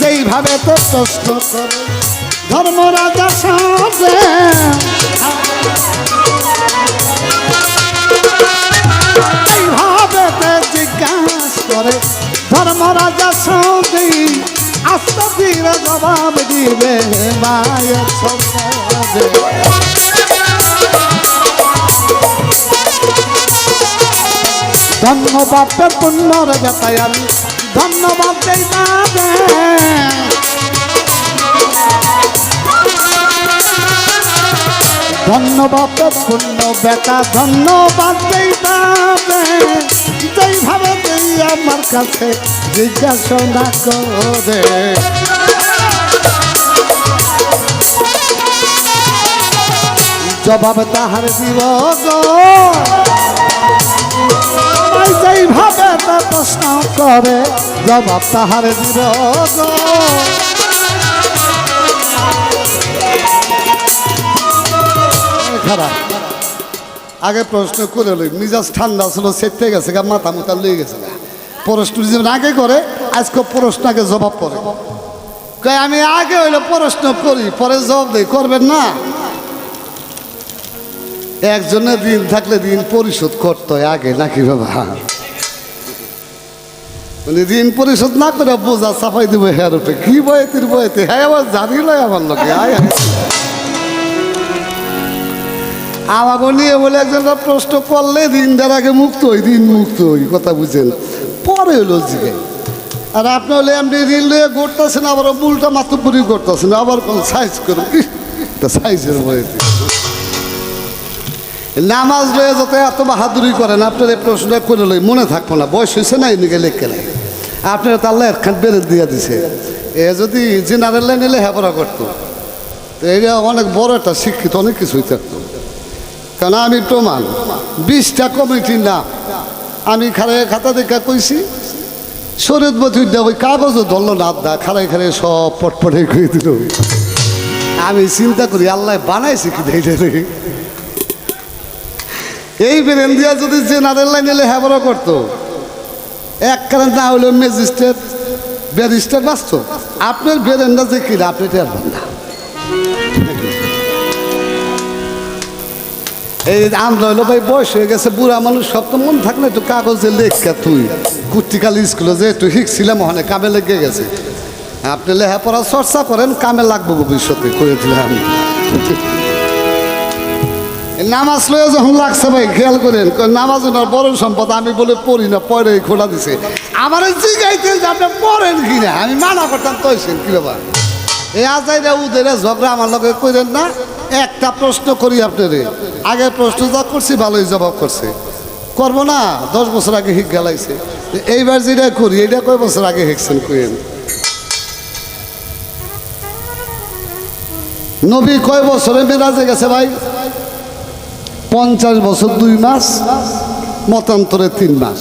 যেইভাবে তো প্রশ্ন করে ধর্মরাজা সাজে। এইভাবে জিজ্ঞাস করে ধর্মরাজা সাজে, আস্তে জবাব দিবে, মায়ের পুণ্যর আমি ধন্যবাদ ধন্যবাদ, পুণ্য বেটা, ধন্যবাদ দেই। যেইভাবে দেই আমার কাছে জিজ্ঞাসা করে। জবাব তাহার দিব প্রশ্ন করে, জবাব তাহার খারাপ। আগে প্রশ্ন করে লই, মিজাজ ঠান্ডা ছিল সেটে গেছে গা, মাথা মুথা লয়ে গেছে গা। প্রশ্ন আগে করে, আজকে প্রশ্ন আগে জবাব করে। কয়, আমি আগে হইল প্রশ্ন করি, পরে জবাব দেই, করবেন না? একজনের ঋণ থাকলে ঋণ পরিশোধ করতে হয় আগে, নাকি বাবা? মানে ঋণ পরিশোধ না করে বোঝা সাফাই দিব হ্যার উপরে কি বয়েতির বয়েতে? হ্যাঁ আবার জানি লয় আমার লোকে, আয়। আমাকে নিয়ে বলে একজন প্রশ্ন করলে ঋণ দেওয়ার আগে মুক্ত হই, ঋণ মুক্ত হই, কথা বুঝেন। পরে হলো জিগে আর আপনি হলে এমনি ঋণ লয়ে করতেছেন আবার মূলটা মাতুপুরি করতেছেন, আবার কোন সাইজ করুন? সাইজের বয়েতে। নামাজ লয়ে যত এত বাহাদুরি করেন আপনার এই প্রশ্নটা করে লই মনে থাকব না। বয়স হয়েছে না, এদিকে লেখকে নাই। আপনার তো আল্লাহ একখান বেড়ে দিয়ে দিছে। এ যদি জেনারেল লাইনে লেখাপড়া করতো, তো এটা অনেক বড় একটা শিক্ষিত অনেক কিছুই থাকতো কেন আমি প্রমাণ, বিশটা কমিটির নাম আমি খারাই খাতা দেখা কইছি শরীর বতুর দেওয়া ওই কাগজও ধরলো না দা খারাই খারাই সব পটপটে খুঁয়ে দিল। আমি চিন্তা করি, আল্লাহ বানাইছি কি দেখে। এই বেরেন দিয়া যদি জেনারেল লাইনে লেখাপড়া করতো, এক কারণ না হলে ম্যাজিস্ট্রেট, ব্যারিস্টার বাঁচত। আপনার বেরেনটা যে কিনা, আপনি টেরবেন না। এই আমরা হলো ভাই বয়স হয়ে গেছে, বুড়া মানুষ, সব তো মন থাকলে একটু কাগজে লেখা তুই। কুর্তিকালি স্কুলে যে একটু শিখছিলাম, ওখানে কামে লেগে গেছে। আপনি লেখাপড়া চর্চা করেন, কামে লাগবো ভবিষ্যতে করেছিলাম আমি। নামাজ লয়ে যখন লাগছে ভাই, খেয়াল করেন নামাজ ওনার বড় সম্পদ, আমি বলে পড়ি না, পরে খোলা দিছে। আমার জিগাইতে যে আপনি পড়েন কি না আমি মানা করতাম তৈছেন কি বাবা এই আজাইরা উদেরা ঝগড়া আমার লগে করেন না, একটা প্রশ্ন করি আপনারে। আগে প্রশ্ন যা করছি, ভালোই জবাব করছে। করব না, দশ বছর আগে হিক গেলাইছে এইবার যেটা করি এটা কয় বছর আগে হেকছেন কইেন নবী কয় বছরে মেরাজে গেছে ভাই? পঞ্চাশ বছর দুই মাস, মতান্তরে তিন মাস।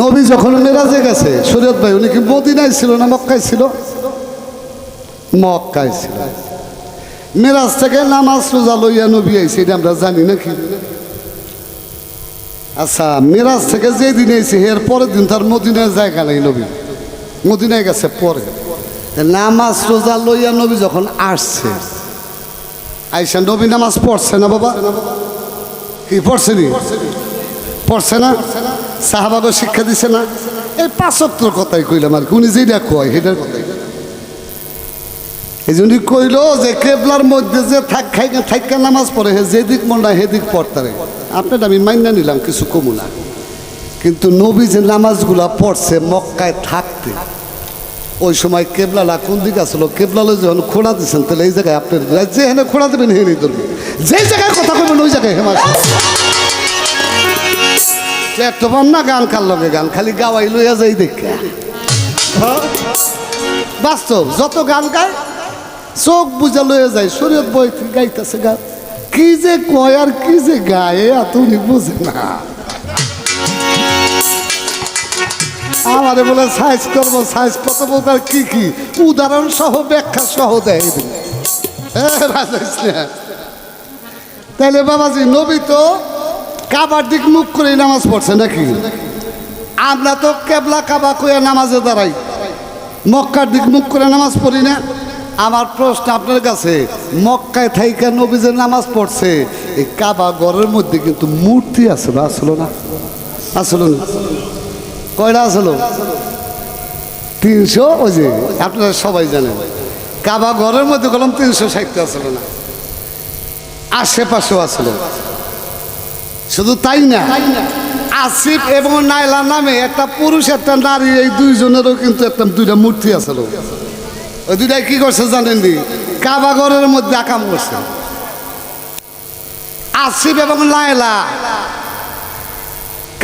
নবী যখন মেরাজে গেছে, শরীয়ত ভাই, উনি কি মদিনায় ছিল না মক্কায় ছিল? মক্কায় ছিল। মেরাজ থেকে নামাজ রোজা লইয়া নবী আইছে, এটা আমরা জানি নাকি? আচ্ছা মেরাজ থেকে যে দিন আইছে, এর পরের দিন তার মদিনায় জায়গা নেই নবী। মদিনায় গেছে পরে। নামাজ রোজা লইয়া নবী যখন আসছে আইসা নবী নামাজ পড়ছে না বাবা? কি পড়ছে নি? পড়ছে না? সাহাবাগো শিক্ষা দিছে না? এই পাঁচত্র কথাই কইলাম আর উনি যেটা কয় সেটার কথাই। এই জন্য কইল যে কেবলার মধ্যে যে থাক খাইকা থাইকা নামাজ পড়ে, হে যেদিক মনটা হেদিক পড়তারে আপনার আমি মাইনা নিলাম, কিছু কমু না। কিন্তু নবী যে নামাজগুলা পড়ছে মক্কায় থাকতে ওই সময় কেবলালা কোন দিকে আসলো? কেবলালে যখন খোঁড়া দিচ্ছেন তাহলে এই জায়গায় আপনার যে হেনে খোঁড়া দেবেন হেনে ধরবেন যে জায়গায় কথা কবেন ওই জায়গায় হেমা একটা না, গান কার লগে, গান খালি গাওয়াই লইয়া যাই দেখে। বাস্তব, যত গান গায়, চোখ বুঝা লইয়া যায়, শরীয়ত বই গাইতেছে গান কি যে কয় আর কি যে গায়ে এত উনি বুঝে না। আমারে বলে সাইজ করব সাইজ কত প্রকার কি কি? উদাহরণ সহ, ব্যাখ্যা সহ দেয়। তাইলে বাবাজি, নবী তো কাবার দিক মুখ করে নামাজ পড়ছে নাকি? আমরা তো কেবলা কাবা কইয়া নামাজে দাঁড়াই। মক্কার দিক মুখ করে নামাজ পড়ি না। আমার প্রশ্ন আপনার কাছে, মক্কায় থাইকা নবী যে নামাজ পড়ছে, এই কাবা ঘরের মধ্যে কিন্তু মূর্তি আছে আসলো আসলো না? আসলো না। কয়টা আসলো তিনশো? ওই যে, আপনারা সবাই জানেন। কাবা ঘরের মধ্যে গেলাম, তিনশো ষাটটা আসলো না। আশেপাশেও আসলো শুধু তাই না? আসিফ এবং নাইলা নামে একটা পুরুষ, একটা নারী, এই দুইজনেরও কিন্তু একটা, দুইটা মূর্তি আছে ওই দুইটাই কি করছে জানেন নি? কাবাগরের মধ্যে আকাম করছে। আসিফ এবং নাইলা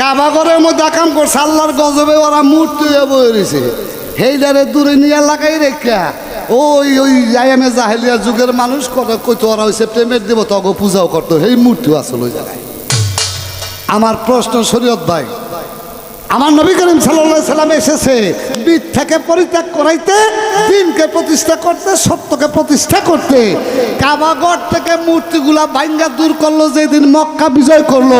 কাবাগরের মধ্যে আকাম করছে আল্লাহর গজবে ওরা মূর্তি বইছে হেইদারে দূরে নিয়ে লাগাই রেখা। ওই ওই আইএমএ জাহেলিয়া যুগের মানুষ কত, কইতো ওরা হয়েছে প্রেমের দেব, তগ পূজাও করতো, সেই মূর্তিও আসলে ওই জায়গায়। আমার প্রশ্ন শরীয়ত ভাই আমার নবী করিম সাল্লাম এসেছে মিথ্যাকে পরিত্যাগ করাইতে, দিনকে প্রতিষ্ঠা করতে, সত্যকে প্রতিষ্ঠা করতে। কাবাগড় থেকে মূর্তিগুলা বাইঙ্গা দূর করল, যেদিন মক্কা বিজয় করল।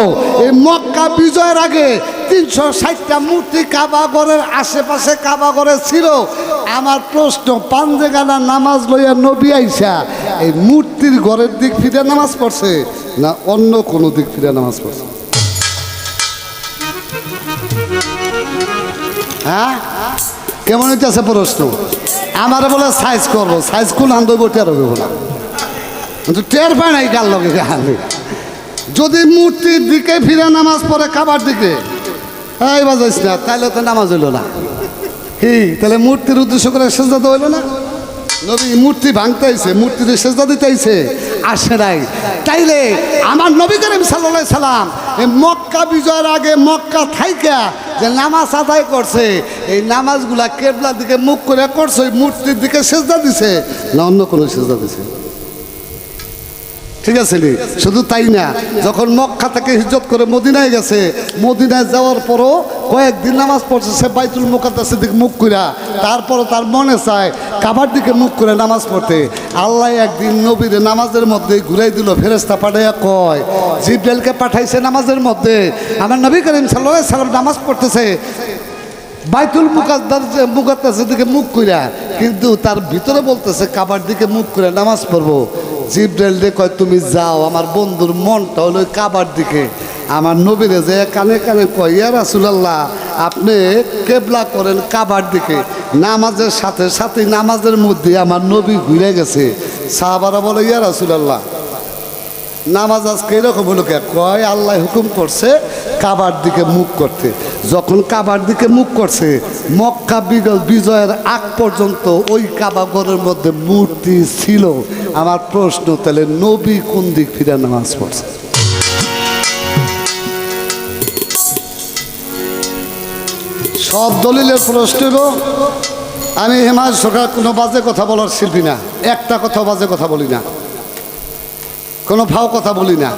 এই মক্কা বিজয়ের আগে তিনশো ষাটটা মূর্তি কাবাগরের আশেপাশে কাবাগরে ছিল। আমার প্রশ্ন পাঞ্জেগানা নামাজ লইয়া নবী আইসা, এই মূর্তির ঘরের দিক ফিরে নামাজ পড়ছে না অন্য কোনো দিক ফিরে নামাজ পড়ছে? হ্যাঁ? কেমন হইতেছে প্রশ্ন? আমার বলে সাইজ করব সাইজ কোন আন্দো টের হবে না কিন্তু টের পায় নাই গাল লগে যদি মূর্তির দিকে ফিরে নামাজ পড়ে খাবার দিকে, এই বাজাইস না, তাইলে তো নামাজ হইল না। কি? তাহলে মূর্তির উদ্দেশ্য করে সেজদা তো হইল না? নবী মূর্তি ভাঙতেছে মূর্তিতে সেজদা দিতেছে আসে নাই। তাইলে আমার নবী করিম সাল্লাহ সাল্লাম এই মক্কা বিজয়ের আগে মক্কা থাইকা যে নামাজ আদায় করছে, এই নামাজগুলা কেবলার দিকে মুখ করে করছে, ওই মূর্তির দিকে সেজদা দিছে না অন্য কোনো সেজদা দিছে? ঠিক আছে শুধু তাই না, যখন মক্কা থেকে হিজত করে মদিনায় গেছে, মদিনায় যাওয়ার পরও কয়েকদিন নামাজ পড়ছে, সে বাইতুল মুকাদ্দাসের দিকে মুখ করে তারপরও তার মনে চায়, কাবার দিকে মুখ করে নামাজ পড়তে। আল্লাহ একদিন নবীরে নামাজের মধ্যে ঘুরাই দিল ফেরেস্তা পাঠাইয়া কয়, জিব্রাইলকে পাঠাইছে নামাজের মধ্যে। আমার নবী করিম সাল্লাহ সাল্লাম নামাজ পড়তেছে। বাইতুল মুকাদ্দার মুকাদ্দাসের দিকে মুখ কইরা, কিন্তু তার ভিতরে বলতেছে, কাবার দিকে মুখ করে নামাজ পড়ব। জিব্রাইল রে কয়, তুমি যাও। আমার বন্ধুর মনটা হলো কাবার দিকে। আমার নবীরে যে কানে কানে কয়, ইয়া রাসুলাল্লাহ, আপনি কেবলা করেন কাবার দিকে। নামাজের সাথে সাথে নামাজের মধ্যে আমার নবী ঘুরে গেছে। সাহাবারা বলে, ইয়া রাসুলাল্লাহ। নামাজ আজকে এরকম হলো কে? কয়, আল্লাহ হুকুম করছে কাবার দিকে মুখ করতে। যখন কাবার দিকে মুখ করছে, মক্কা বিজয়ের আগ পর্যন্ত ওই কাবাগরের মধ্যে মূর্তি ছিল। আমার প্রশ্ন, তাহলে নবী কোন দিক ফিরে নামাজ পড়ছে? সব দলিলের প্রশ্ন আমি হেমাজ সরকার কোনো বাজে কথা বলার শিল্পী না। একটা কথা বাজে কথা বলি না। কোনো ভাও কথা বলি না।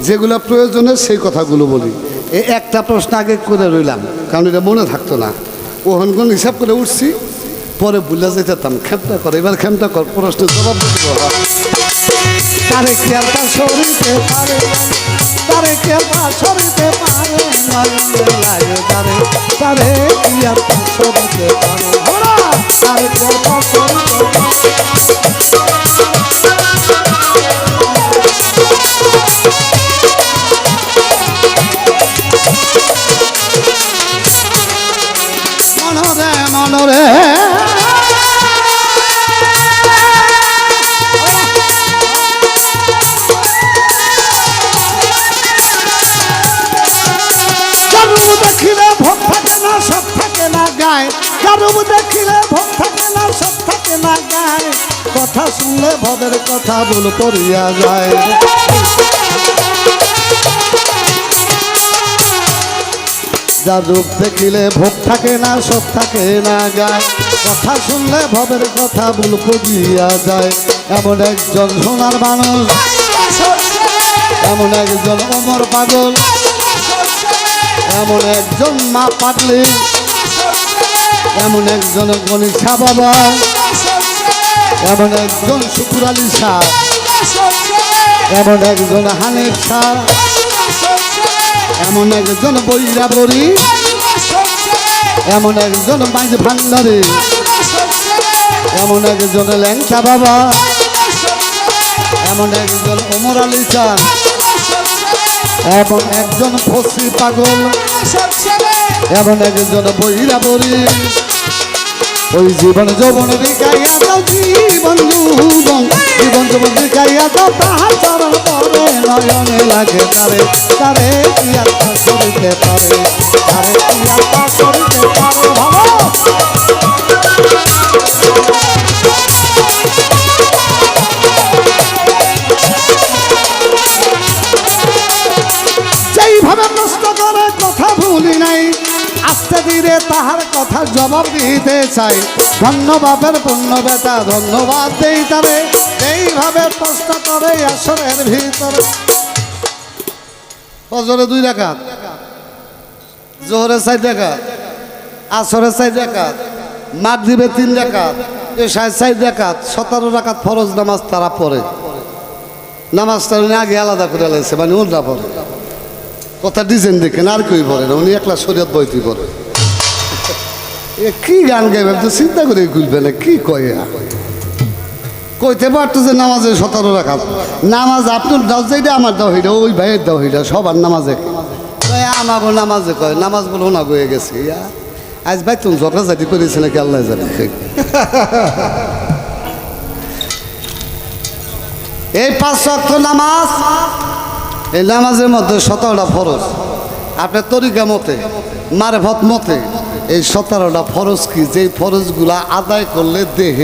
যেগুলো প্রয়োজনে সেই কথাগুলো বলি। একটা প্রশ্ন আগে করে রইলাম, কারণ এটা মনে থাকতো না। ওহনগুন হিসাব করে উঠছি, পরে ভুলে যেতাম খেমটা কর, এবার খেমটা কর, প্রশ্নের জবাব দিতে পারে থাকে না গায়। কারুব দেখিলে ভোগ থাকে না, সব থাকে না গায়। কথা শুনলে ভবের কথা বল পড়িয়া যায়। যার রূপ দেখিলে ভোগ থাকে না, সব থাকে না গায়। কথা শুনলে ভবের কথা বল পড়িয়া যায়। এমন একজন সোনার মানুষ এমন একজন অমর পাগল, এমন একজন মা পাটলি এমন একজন গণিসা বাবা। এমন একজন শুকুর আলী শাহ। এমন একজন হানিফ শাহ। এমন একজন বৈরা বড়ি। এমন একজন মাইজ ভান্ডারি। এমন একজন ল্যাংচা বাবা। এমন একজন ওমর আলী চান এমন একজন ফসি পাগল। এমন একজন বইরা বলি ওই জীবন যৌবন বিকাইয়া তো জীবন যৌবন। জীবন যৌবন বিকাইয়া তো তাহার চরণ পরে নয়নে লাগে তারে। তারে কি আত্মা করিতে পারে? তারে কি ধীরে তাহার কথা জবাব দিতে চাই। ধন্যবাদের পূর্ণ বেটা ধন্যবাদ দেই তারে। এইভাবে প্রশ্ন করে আসরের ভিতরে। ফজরে দুই রাখাত। জোহরে চার রাখাত। আসরে চার রাখাত। মাগরিবে তিন রাখাত। এশায় চার রাখাত। সতেরো রাখাত ফরজ নামাজ তারা পড়ে। নামাজটা উনি আগে আলাদা করে লাগছে মানে উল্টা পড়ে। কথা ডিজাইন দেখেন, আর কই পড়ে না। উনি একলা শরীয়ত বইতে পড়ে। এ, কি গান গাইবে? তো চিন্তা করে খুলবে না, কি কয়? কইতে পারতো যে নামাজে সতেরো রাখা নামাজ আপনার দাও যেটা আমার দাও হইটা ওই ভাইয়ের দাও হইটা সবার নামাজে। কয় নামাজে কয়, নামাজ বলে না গয়ে গেছে আজ ভাই তুমি ঝগড়াঝাটি করেছে নাকি আল্লাহ জানে। এই পাঁচ ওয়াক্ত নামাজ, এই নামাজের মধ্যে সতেরোটা ফরজ। আপনার তরিকা মতে, মারেফত মতে এই সতেরোটা ফরজ কি? যে ফরজগুলা আদায় করলে দেহে